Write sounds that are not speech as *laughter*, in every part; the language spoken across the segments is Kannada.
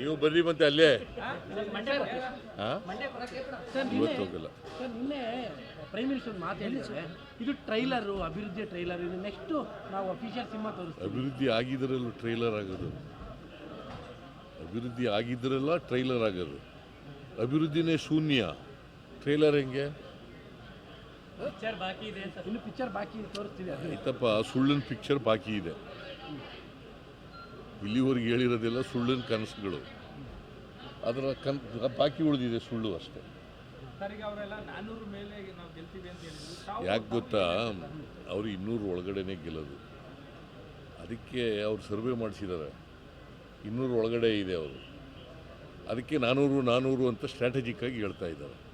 ನಾವು ಬರ್ರಿ ಮತ್ತೆ ಅಲ್ಲೇ. ಇವತ್ತು ಹೋಗಲ್ಲ. ಸರ್ ನಿನ್ನೆ ಪ್ರೈಮ್ ಮಿನಿಸ್ಟರ್ ಮಾತು ಹೇಳಿದ್ದಾರೆ ಇದು ಟ್ರೈಲರು ಅಭಿವೃದ್ಧಿ ಟ್ರೈಲರ್ ಇದು ನೆಕ್ಸ್ಟ್ ನಾವು ಅಫಿಷಿಯಲ್ ಸಿನಿಮಾ ತೋರಿಸ್ತೀವಿ. ಅಭಿವೃದ್ಧಿ ಆಗಿದ್ರಲ್ಲೂ ಟ್ರೈಲರ್ ಆಗೋದು. ಅಭಿವೃದ್ಧಿ ಆಗಿದ್ರಲ್ಲ ಟ್ರೈಲರ್ ಆಗೋದು. ಅಭಿವೃದ್ಧಿನೇ ಶೂನ್ಯ. ಟ್ರೈಲರ್ ಹೆಂಗೆ? ಇನ್ನು ಪಿಕ್ಚರ್ ಬಾಕಿ ತೋರಿಸ್ತೀವಿ. ಆಯ್ತಪ್ಪ ಸುಳ್ಳಿನ ಪಿಕ್ಚರ್ ಬಾಕಿ ಇದೆ. ಇಲ್ಲಿವರೆಗೆ ಹೇಳಿರೋದೆಲ್ಲ ಸುಳ್ಳಿನ ಕನಸುಗಳು. ಅದರ ಕನ್ ಬಾಕಿ ಉಳಿದಿದೆ ಸುಳ್ಳು ಅಷ್ಟೇ. ಸರಿಗೆ ಅವರೆಲ್ಲ ನಾನ್ನೂರು ಮೇಲೆ ನಾವು ಗೆಲ್ತೀವಿ ಅಂತ ಹೇಳಿದ್ರು. ಯಾಕೆ ಗೊತ್ತಾ? ಅವರು ಇನ್ನೂರು ಒಳಗಡೆನೆ ಗೆಲ್ಲೋದು. ಅದಕ್ಕೆ ಅವ್ರು ಸರ್ವೆ ಮಾಡಿಸಿದ್ದಾರೆ. ಇನ್ನೂರು ಒಳಗಡೆ ಇದೆ ಅವರು. ಅದಕ್ಕೆ ನಾನ್ನೂರು ನಾನ್ನೂರು ಅಂತ ಸ್ಟ್ರಾಟಜಿಕ್ ಆಗಿ ಹೇಳ್ತಾ ಇದ್ದಾರೆ.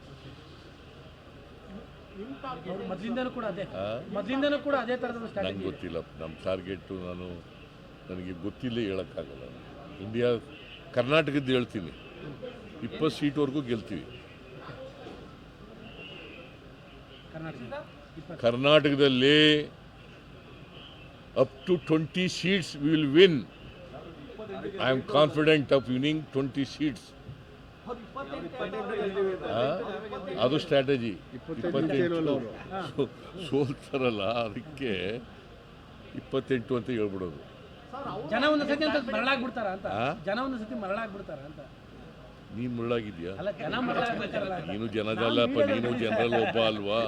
ಅವ್ರು ಕೂಡ ಅದೇ ಆ? ಕೂಡ ಅದೇ ಥರದ ನಂಗೆ ಗೊತ್ತಿಲ್ಲ. ನಮ್ಮ ಟಾರ್ಗೆಟು ನಾನು ನನಗೆ ಗೊತ್ತಿಲ್ಲ ಹೇಳೋಕ್ಕಾಗಲ್ಲ. ಇಂಡಿಯಾ ಕರ್ನಾಟಕದ್ದು ಹೇಳ್ತೀನಿ. ಇಪ್ಪತ್ತು ಸೀಟ್ವರೆಗೂ ಗೆಲ್ತೀವಿ. ಕರ್ನಾಟಕ ಕರ್ನಾಟಕದಲ್ಲಿ up to twenty seats will win I am confident of winning twenty seats ಅದು ಸ್ಟ್ರಾಟಜಿ ಇಪ್ಪತ್ತೆಂಟು ಸೋಲ್ತಾರಲ್ಲ ಅದಕ್ಕೆ ಇಪ್ಪತ್ತೆಂಟು ಅಂತ ಹೇಳ್ಬಿಡೋದು. ಜನ ಒಂದು ಸತಿ ಅಂತ ಮರಳಾಗ್ಬಿಡ್ತಾರ ಅಂತ? ಜನ ಒಂದು ಸತಿ ಮರಳಾಗ್ಬಿಡ್ತಾರ ಅಂತ? ನೀನು ಮುಳ್ಳಾಗಿದ್ಯಾ ಅಲ್ಲ ಜನ ಮರಳಾಗ್ಬಿಡ್ತಾರಲ್ಲ. ನೀನು ಜನದಲ್ಲಪ್ಪ ನೀನು ಜನರಲ್ಲಿ ಒಬ್ಬ ಅಲ್ವಾ?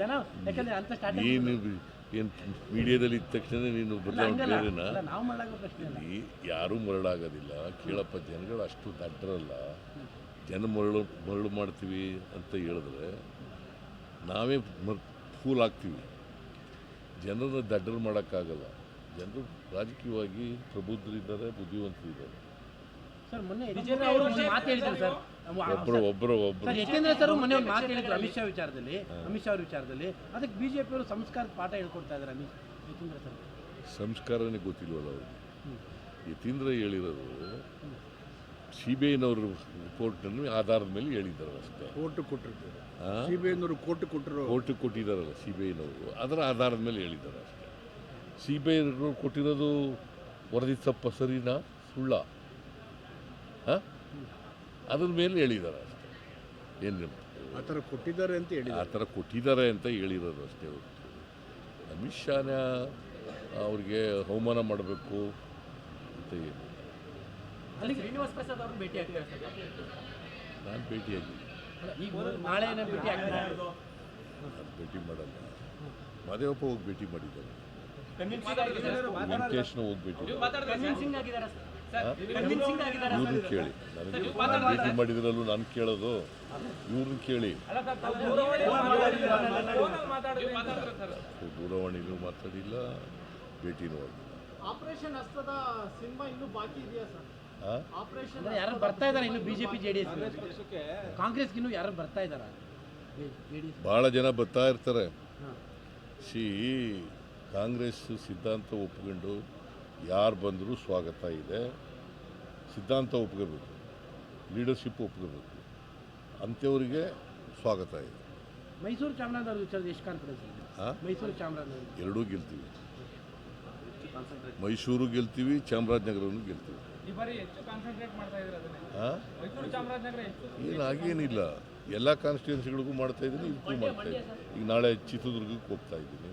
ಜನ ಯಾಕಂದ್ರೆ ಅಂತ ಸ್ಟ್ರಾಟಜಿ ನೀನು ಏನು ಮೀಡಿಯಾದಲ್ಲಿ ಇದ್ದ ತಕ್ಷಣ ನೀನು ಬದಲಾವಣೆ ನಾವು ಮರಳಾಗೋ ಪ್ರಶ್ನೆ ಯಾರೂ ಮರಳಾಗೋದಿಲ್ಲ. ಕೇಳಪ್ಪ ಜನಗಳು ಅಷ್ಟು ದಡ್ಡರಲ್ಲ. ಜನ ಮರಳು ಮರಳು ಮಾಡ್ತೀವಿ ಅಂತ ಹೇಳಿದ್ರೆ ನಾವೇ ಮರ್ ಫೂಲ್ ಆಗ್ತೀವಿ. ಜನರನ್ನ ದಡ್ಡರು ಮಾಡೋಕ್ಕಾಗಲ್ಲ. ಜನರು ರಾಜಕೀಯವಾಗಿ ಪ್ರಬುದ್ಧರಿದ್ದಾರೆ ಬುದ್ಧಿವಂತರಿದ್ದಾರೆ. ಸರ್ ಮೊನ್ನೆ ಅವರು ಒಂದು ಮಾತು ಹೇಳಿದ್ರು ಸರ್. ಒಬ್ಬರು ಒಬ್ಬರು ಒಬ್ಬರು ಸರ್ ಯತೀಂದ್ರ ಸರ್ ಮೊನ್ನೆ ಒಂದು ಮಾತು ಹೇಳಿದ್ರು ಅಮಿತ್ ಶಾ ವಿಚಾರದಲ್ಲಿ ಅಮಿತ್ ಶಾ ಅವ್ರ ವಿಚಾರದಲ್ಲಿ. ಅದಕ್ಕೆ ಬಿಜೆಪಿ ಅವರು ಸಂಸ್ಕಾರದ ಪಾಠ ಹೇಳ್ಕೊಡ್ತಾ ಇದ್ದಾರೆ ಅಮಿತ್ ಯತೀಂದ್ರ ಸರ್. ಸಂಸ್ಕಾರನೇ ಗೊತ್ತಿಲ್ವಲ್ಲ ಅವ್ರಿಗೆ? ಯತೀಂದ್ರ ಹೇಳಿರೋದು ಸಿ ಬಿ ಐನವ್ರ ಕೋರ್ಟ್ನಲ್ಲಿ ಆಧಾರದ ಮೇಲೆ ಹೇಳಿದ್ದಾರೆ ಅಷ್ಟೇ. ಕೋರ್ಟ್ ಕೊಟ್ಟಿರ್ತಾರೆ. ಸಿಬಿಐನವರು ಸಿ ಬಿ ಐನವರು ಕೋರ್ಟ್ ಕೊಟ್ಟರು ಕೋರ್ಟ್ ಕೊಟ್ಟಿದ್ದಾರಲ್ಲ ಸಿ ಬಿ ಐನವರು ಅದರ ಆಧಾರದ ಮೇಲೆ ಹೇಳಿದ್ದಾರೆ ಅಷ್ಟೇ. ಸಿ ಬಿ ಐ ಕೊಟ್ಟಿರೋದು ವರದಿ ತಪ್ಪ ಸರಿನಾ ಸುಳ್ಳ? ಹಾಂ? ಅದ್ರ ಮೇಲೆ ಹೇಳಿದ್ದಾರೆ ಅಷ್ಟೇ. ಏನು ಆ ಥರ ಕೊಟ್ಟಿದ್ದಾರೆ ಅಂತ ಹೇಳಿ ಆ ಥರ ಕೊಟ್ಟಿದ್ದಾರೆ ಅಂತ ಹೇಳಿರೋದು ಅಷ್ಟೇ ಹೊರತು. ಅಮಿತ್ ಶಾನ ಅವ್ರಿಗೆ ಅವಮಾನ ಮಾಡಬೇಕು ಅಂತ ಏನು? ಅಲ್ಲಿಗೆ ಶ್ರೀನಿವಾಸ್ ಪ್ರಸಾದ್ ಅವ್ರನ್ನ ಭೇಟಿ ಆಗ್ತಾರೆ ಸರ್? ನಾನು ಭೇಟಿಯಾಗಿ ಈಗ ನಾಳೆ ಏನೋ ಭೇಟಿ ಆಗಿದ್ದೀನಿ ನಾನು ಭೇಟಿ ಮಾಡಲ್ಲ. ಮಾದೇವಪ್ಪ ಹೋಗಿ ಭೇಟಿ ಮಾಡಿದ್ದಾರೆ. ವೆಂಕಟೇಶ್ನ ಹೋಗಿ ಕನ್ವಿನ್ಸಿಂಗ್ ಆಗಿದ್ದಾರೆ ಸರ್. ಹಾ? ಕನ್ವಿನ್ಸಿಂಗ್ ಆಗಿದ್ದಾರೆ ಇವ್ರನ್ನ ಕೇಳಿ. ನನಗೆ ನಾನು ಭೇಟಿ ಮಾಡಿದ್ರಲ್ಲೂ ನಾನು ಕೇಳೋದು. ಇವ್ರನ್ನ ಕೇಳಿ. ದೂರವಾಣಿನೂ ಮಾತಾಡಿಲ್ಲ ಭೇಟಿನೂ ಆಗಿಲ್ಲ ಆಪರೇಷನ್ ಹಸ್ತದ ಸಿನಿಮಾ ಇನ್ನೂ ಬಾಕಿ ಇದೆಯಾ ಸರ್? ಆಪರೇಷನ್ ಅಂದ್ರೆ ಯಾರು ಬರ್ತಾ ಇದ್ದಾರೆ ಇನ್ನು ಬಿಜೆಪಿ ಜೆಡಿಎಸ್ ಡಿ ಎಸ್ ಕಾಂಗ್ರೆಸ್ಗೆ ಇನ್ನು ಯಾರು ಬರ್ತಾ ಇದ್ದಾರಾ ಬಹಳ ಭಾಳ ಜನ ಬರ್ತಾ ಇರ್ತಾರೆ. ಸಿ ಕಾಂಗ್ರೆಸ್ ಸಿದ್ಧಾಂತ ಒಪ್ಕೊಂಡು ಯಾರು ಬಂದರೂ ಸ್ವಾಗತ ಇದೆ. ಸಿದ್ಧಾಂತ ಒಪ್ಕೋಬೇಕು. ಲೀಡರ್ಶಿಪ್ ಒಪ್ಕೋಬೇಕು. ಅಂಥವರಿಗೆ ಸ್ವಾಗತ ಇದೆ. ಮೈಸೂರು ಚಾಮರಾಜನಗರ ವಿಚಾರದ ಎಷ್ಟು ಕಾನ್ಫಿಡೆನ್ಸ್ ಇದೆ ಮೈಸೂರು ಚಾಮರಾಜನಗರ. ಎರಡೂ ಗೆಲ್ತೀವಿ. ಮೈಸೂರು ಗೆಲ್ತೀವಿ ಚಾಮರಾಜನಗರನು ಗೆಲ್ತೀವಿ. ಈ ಬಾರಿ ಹೆಚ್ಚು ಕಾನ್ಸಂಟ್ರೇಟ್ ಮಾಡ್ತಾ ಇದ್ರೆ ಅದನ್ನೇ? ಮೈಸೂರು ಚಾಮರಾಜನಗರ ಹೆಚ್ಚು. ಏನು ಹಾಗೇನಿಲ್ಲ. ಎಲ್ಲ ಕಾನ್ಸ್ಟಿಟ್ಯೂನ್ಸಿಗಳಿಗೂ ಮಾಡ್ತಾ ಇದ್ದೀನಿ ಇದಕ್ಕೂ ಮಾಡ್ತಾ ಇದ್ದೀನಿ. ಈಗ ನಾಳೆ ಚಿತ್ರದುರ್ಗಕ್ಕೆ ಹೋಗ್ತಾ ಇದ್ದೀನಿ.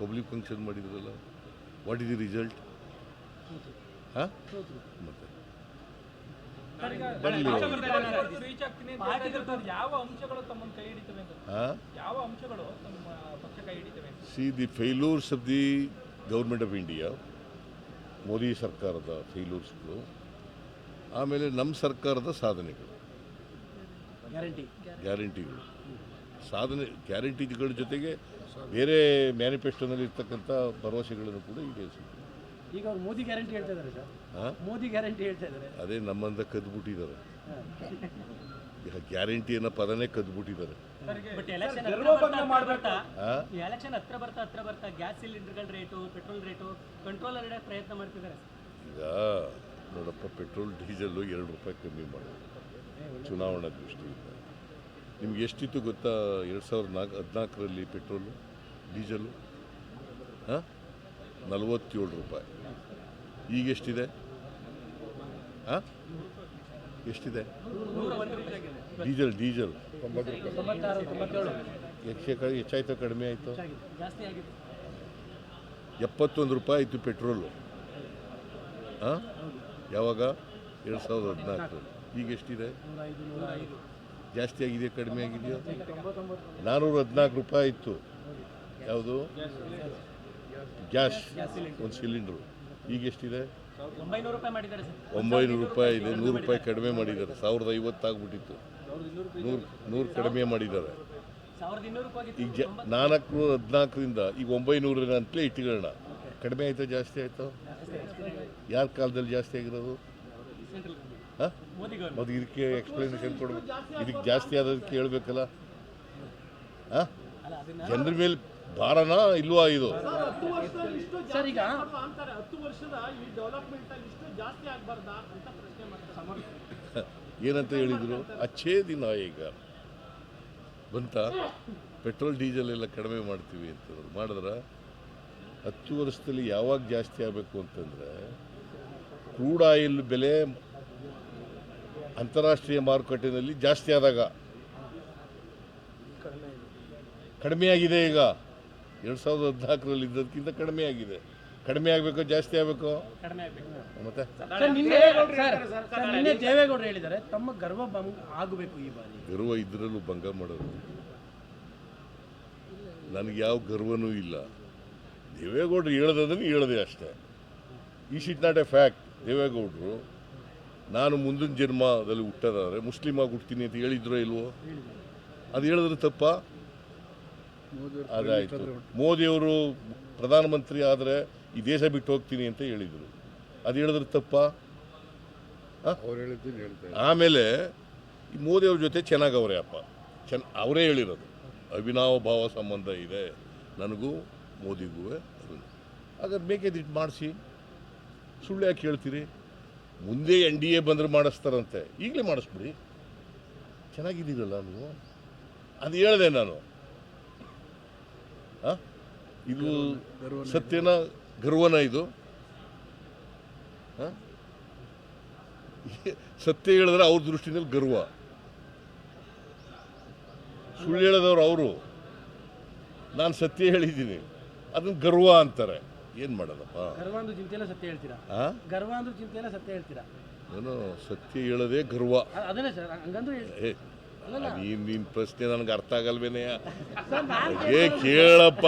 ಪಬ್ಲಿಕ್ ಫಂಕ್ಷನ್ ಮಾಡಿದ್ರಲ್ಲ ವಾಟ್ ಇಸ್ ದಿ ರಿಸಲ್ಟ್ ಹಾಂ? ಮತ್ತೆ? See the failures of the government of India Modi ಸರ್ಕಾರದ ಫೇಲ್ಯೂರ್ಸ್ಗಳು ಆಮೇಲೆ ನಮ್ಮ ಸರ್ಕಾರದ ಸಾಧನೆಗಳು. ಗ್ಯಾರಂಟಿ ಗ್ಯಾರಂಟಿಗಳು ಸಾಧನೆ ಗ್ಯಾರಂಟಿಗಳ ಜೊತೆಗೆ ಬೇರೆ ಮ್ಯಾನಿಫೆಸ್ಟೋನಲ್ಲಿ ಇರ್ತಕ್ಕಂಥ ಭರವಸೆಗಳನ್ನು ಕೂಡ ಈಡೇರಿಸಿದ್ರು ಈಗ ಅವ್ರು ಮೋದಿ ಗ್ಯಾರಂಟಿ ಹೇಳ್ತಾ ಇದ್ದಾರೆ ಸರ್. ಹಾಂ ಮೋದಿ ಗ್ಯಾರಂಟಿ ಹೇಳ್ತಾ ಇದ್ದಾರೆ. ಅದೇ ನಮ್ಮಂದ ಕದ್ಬಿಟ್ಟಿದ್ದಾರೆ. ಗ್ಯಾರಂಟಿ ಅನ್ನೋ ಪದನೇ ಕದ್ಬಿಟ್ಟಿದ್ದಾರೆ. ಬಟ್ ಎಲೆಕ್ಷನ್ ಗರ್ವಭಂಗ ಮಾಡ್ಬೇಕಾ? ಆ? ಎಲೆಕ್ಷನ್ ಹತ್ರ ಬರ್ತಾ ಹತ್ರ ಬರ್ತಾ ಗ್ಯಾಸ್ ಸಿಲಿಂಡರ್ಗಳ ರೇಟು ಪೆಟ್ರೋಲ್ ರೇಟು ಕಂಟ್ರೋಲ್ ಇಡಕ್ಕೆ ಪ್ರಯತ್ನ ಮಾಡ್ತಿದ್ದಾರೆ. ಈಗ ನೋಡಪ್ಪ ಪೆಟ್ರೋಲ್ ಡೀಸೆಲ್ಲು ಎರಡು ರೂಪಾಯಿ ಕಮ್ಮಿ ಮಾಡೋದು. ಚುನಾವಣಾ ದೃಷ್ಟಿಯಿಂದ. ನಿಮ್ಗೆ ಎಷ್ಟಿತ್ತು ಗೊತ್ತಾ? ಎರಡು ಸಾವಿರದ ನಾಲ್ಕು, ಹದಿನಾಲ್ಕರಲ್ಲಿ ಪೆಟ್ರೋಲು, ಡೀಸಲು? ಹಾಂ? ನಲವತ್ತೇಳು ರೂಪಾಯಿ. ಈಗ ಎಷ್ಟಿದೆ? ಹಾಂ? ಎಷ್ಟಿದೆ? Diesel diesel. ಹೆಚ್ಚಾಯ್ತು ಹೆಚ್ಚಾಯ್ತೋ, ಕಡಿಮೆ ಆಯಿತು? ಎಪ್ಪತ್ತೊಂದು ರೂಪಾಯಿ ಆಯಿತು ಪೆಟ್ರೋಲು. ಹಾಂ? ಯಾವಾಗ? ಎರಡು ಸಾವಿರದ ಹದಿನಾಲ್ಕು. ಈಗ ಎಷ್ಟಿದೆ? ಜಾಸ್ತಿ ಆಗಿದೆಯೋ ಕಡಿಮೆ ಆಗಿದೆಯೋ? ನಾನ್ನೂರ ಹದಿನಾಲ್ಕು ರೂಪಾಯಿ ಇತ್ತು. ಯಾವುದು? ಗ್ಯಾಸ್ ಒಂದು ಸಿಲಿಂಡ್ರು. ಈಗ ಎಷ್ಟಿದೆ? ಒಂಬೈನೂರು ರೂಪಾಯಿ ಇದೆ ನೂರು ರೂಪಾಯಿ ಕಡಿಮೆ ಮಾಡಿದ್ದಾರೆ. ಸಾವಿರದ ಐವತ್ತು ಆಗ್ಬಿಟ್ಟಿತ್ತು. ನೂರು ನೂರು ಕಡಿಮೆ ಮಾಡಿದ್ದಾರೆ. ಈಗ ನಾಲ್ಕು ಜ ಹದಿನಾಲ್ಕರಿಂದ ಈಗ ಒಂಬೈನೂರರ ಅಂತಲೇ ಇಟ್ಕೊಳ್ಳೋಣ ಕಡಿಮೆ ಆಯಿತಾ ಜಾಸ್ತಿ ಆಯಿತು? ಯಾರ ಕಾಲದಲ್ಲಿ ಜಾಸ್ತಿ ಆಗಿರೋದು? ಹಾಂ? ಮತ್ತು ಇದಕ್ಕೆ ಎಕ್ಸ್ಪ್ಲನೇಷನ್ ಕೊಡ್ಬೇಕು. ಇದಕ್ಕೆ ಜಾಸ್ತಿ ಆದದಕ್ಕೆ ಹೇಳ್ಬೇಕಲ್ಲ? ಹಾಂ? ಜನರ ಮೇಲೆ ಭಾರನಾ ಇಲ್ವಾ ಇದು? ಸರ್ ಹತ್ತು ವರ್ಷದಲ್ಲಿ ಇಷ್ಟು ಸರ್, ಈಗ- ಅಂತಾರೆ. ಹತ್ತು ವರ್ಷದ ಈ ಡೆವಲಪ್ಮೆಂಟ್ ಅಲ್ಲಿ ಇಷ್ಟು ಜಾಸ್ತಿ ಆಗ್ಬಾರ್ದಾ ಅಂತ ಪ್ರಶ್ನೆ ಮಾಡ್ತಾರೆ. ಏನಂತ ಹೇಳಿದರು? ಅಚ್ಚೇ ದಿನ ಈಗ ಬಂತ? ಪೆಟ್ರೋಲ್ ಡೀಸೆಲ್ ಎಲ್ಲ ಕಡಿಮೆ ಮಾಡ್ತೀವಿ ಅಂತ ಮಾಡಿದ್ರೆ? ಹತ್ತು ವರ್ಷದಲ್ಲಿ ಯಾವಾಗ ಜಾಸ್ತಿ ಆಗಬೇಕು ಅಂತಂದರೆ ಕ್ರೂಡ್ ಆಯಿಲ್ ಬೆಲೆ ಅಂತಾರಾಷ್ಟ್ರೀಯ ಮಾರುಕಟ್ಟೆಯಲ್ಲಿ ಜಾಸ್ತಿ ಆದಾಗ? ಕಡಿಮೆ ಆಗಿದೆ ಈಗ. ಎರಡು ಸಾವಿರದ ಹದಿನಾಲ್ಕರಲ್ಲಿ ಇದ್ದದಕ್ಕಿಂತ ಕಡಿಮೆ ಆಗಿದೆ ಕಡಿಮೆ ಆಗಬೇಕು ಜಾಸ್ತಿ ಆಗಬೇಕು? ಮತ್ತೆ? ದೇವೇಗೌಡರು ಹೇಳಿದ್ದಾರೆ ತಮ್ಮ ಗರ್ವ ಭಂಗ ಆಗಬೇಕು ಈ ಬಾರಿ. ಗರ್ವ ಇದ್ರಲ್ಲೂ ಭಂಗ ಮಾಡೋದು ನನಗೆ ಯಾವ ಗರ್ವನೂ ಇಲ್ಲ. ದೇವೇಗೌಡರು ಹೇಳದ್ರೆ ಹೇಳದೆ ಅಷ್ಟೇ. ಈ ಶಿಟ್ ನಾಟ್ ಎ ಫ್ಯಾಕ್ಟ್ ದೇವೇಗೌಡರು ನಾನು ಮುಂದಿನ ಜನ್ಮದಲ್ಲಿ ಹುಟ್ಟೋದಾದ್ರೆ ಮುಸ್ಲಿಮ್ ಆಗಿ ಹುಡ್ತೀನಿ ಅಂತ ಹೇಳಿದ್ರೋ ಇಲ್ವೋ? ಅದು ಹೇಳಿದ್ರೆ ತಪ್ಪ? ಅದಾಯಿತು. ಮೋದಿಯವರು ಪ್ರಧಾನಮಂತ್ರಿ ಆದರೆ ಈ ದೇಶ ಬಿಟ್ಟು ಹೋಗ್ತೀನಿ ಅಂತ ಹೇಳಿದರು. ಅದು ಹೇಳಿದ್ರೆ ತಪ್ಪ? ಆಮೇಲೆ ಈ ಮೋದಿಯವ್ರ ಜೊತೆ ಚೆನ್ನಾಗವ್ರೆ ಅಪ್ಪ. ಚೆನ್ನ ಅವರೇ ಹೇಳಿರೋದು. ಅವಿನಾವ ಭಾವ ಸಂಬಂಧ ಇದೆ. ನನಗೂ ಮೋದಿಗೂ ಹಾಗಾದ್ರೆ ಬೇಕಿದ್ದು ಮಾಡಿಸಿ. ಸುಳ್ಳು ಯಾಕೆ ಹೇಳ್ತೀರಿ ಮುಂದೆ ಎನ್ ಡಿ ಎ ಬಂದರೆ ಮಾಡಿಸ್ತಾರಂತೆ. ಈಗಲೇ ಮಾಡಿಸ್ಬಿಡಿ. ಚೆನ್ನಾಗಿದ್ದೀರಲ್ಲ ನೀವು? ಅದು ಹೇಳಿದೆ ನಾನು? ಇದು ಸತ್ಯನ ಗರ್ವನ ಇದು. ಹಾಂ? ಸತ್ಯ ಹೇಳಿದ್ರೆ ಅವ್ರ ದೃಷ್ಟಿನಲ್ಲಿ ಗರ್ವ. ಸುಳ್ಳು ಹೇಳಿದವ್ರು ಅವರು. ನಾನು ಸತ್ಯ ಹೇಳಿದ್ದೀನಿ. ಅದನ್ನು ಗರ್ವ ಅಂತಾರೆ. ಏನು ಮಾಡೋದಪ್ಪ? ಗರ್ವ ಅಂದ್ರೂ ಚಿಂತೆಲ್ಲ ಸತ್ಯ ಹೇಳ್ತೀರಾ? ಆ? ಗರ್ವ ಅಂದ್ರೂ ಚಿಂತೆಲ್ಲ ಸತ್ಯ ಹೇಳ್ತೀರಾ? ಏನು ಸತ್ಯ ಹೇಳೋದೇ ಗರ್ವ. ಅದನ್ನೇ ಸರ್ ಹಂಗಂದ್ರೆ ಹೇಳಿ. ಏ ನೀನು ನಿನ್ನ ಪ್ರಶ್ನೆ ನನಗೆ ಅರ್ಥ ಆಗಲ್ವೇನೆಯ ಏ ಕೇಳಪ್ಪ.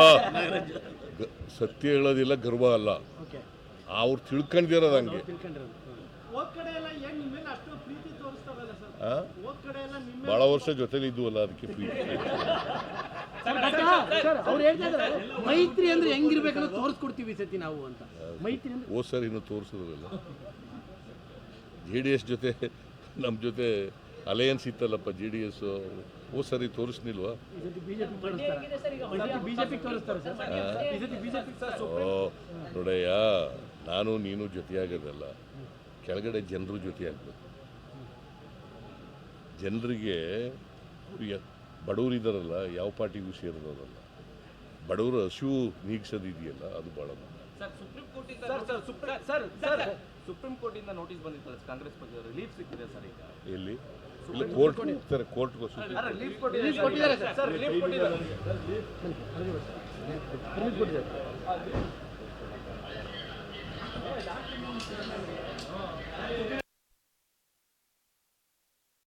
ಗ- ಸತ್ಯ ಹೇಳೋದಿಲ್ಲ ಗರ್ವ ಅಲ್ಲ. ಓಕೆ. ಅವ್ರು ತಿಳ್ಕೊಂಡಿರೋದು ಹಂಗೆ. ತಿಳ್ಕೊಂಡಿರೋದು. ಹೋದ್ ಕಡೆ ಎಲ್ಲ ಏನ್ ನಿಮ್ಮ ಮೇಲೆ ಅಷ್ಟು ಪ್ರೀತಿ ಸರ್? ಆ? ಹೋದ್ ಕಡೆ ಎಲ್ಲ ನಿಮ್ಮ ಭಾಳ ವರ್ಷ ಜೊತೆಲಿ ಇದ್ವಲ್ಲ ಅದಕ್ಕೆ ಪ್ರೀತಿ. *laughs* ಅವ್ರು ಹೇಳ್ತಾ ಇದ್ದಾರೆ ಮೈತ್ರಿ ಅಂದ್ರೆ ಹೆಂಗಿರ್ಬೇಕನ್ನೋ ತೋರಿಸ್ಕೊಡ್ತೀವಿ ಸತಿ ನಾವು ಅಂತ. ಮೈತ್ರಿ ಅಂದ್ರೆ ಓ ಸರ್ ಇನ್ನು ತೋರಿಸಿದ್ರಲ್ಲ ಜೆ ಡಿ ಎಸ್ ಜೊತೆ ನಮ್ಮ ಜೊತೆ ಅಲಯನ್ಸ್ ಇತ್ತಲ್ಲಪ್ಪ ಜೆ ಡಿ ಎಸ್ ಓ ಸರಿ ತೋರಿಸ್ನಿಲ್ವಾ? ಈ ಸತಿ ಬಿಜೆಪಿ ತೋರಿಸ್ತಾರೆ. ಬಿಜೆಪಿ ತೋರಿಸ್ತಾರೆ ಸರ್. ಈ ಬಿಜೆಪಿ ಓ ನೋಡಯ್ಯ ನಾನು ನೀನು ಜೊತೆಯಾಗೋದಲ್ಲ. ಕೆಳಗಡೆ ಜನರು ಜೊತೆಯಾಗಬೇಕು. ಜನರಿಗೆ ಬಡವರಿದ್ದಾರಲ್ಲ ಯಾವ ಪಾರ್ಟಿಗೂ ಸೇರಿದವರಲ್ಲ. ಬಡವರು ಹಸಿವು ನೀಗಿಸೋದಿದೆಯಲ್ಲ ಅದು ಭಾಳ supreme ಕೋರ್ಟಿಂದ sir sir supreme sir sir. Supreme ಕೋರ್ಟಿಂದ notice ಬಂದಿತ್ತಲ್ಲ ಕಾಂಗ್ರೆಸ್ ರಿಲೀಫ್ ಸಿಕ್ಕಿದೆ ಸರ್ ಈಗ. ಎಲ್ಲಿ? ಇಲ್ಲ ಕೋರ್ಟ್ ಹೋಗ್ತಾರೆ ಕೋರ್ಟ್. ರಿಲೀಫ್ ಕೊಟ್ಟಿದ್ದಾರೆ ಸರ್. ರಿಲೀಫ್ ಕೊಟ್ಟಿದ್ದಾರೆ.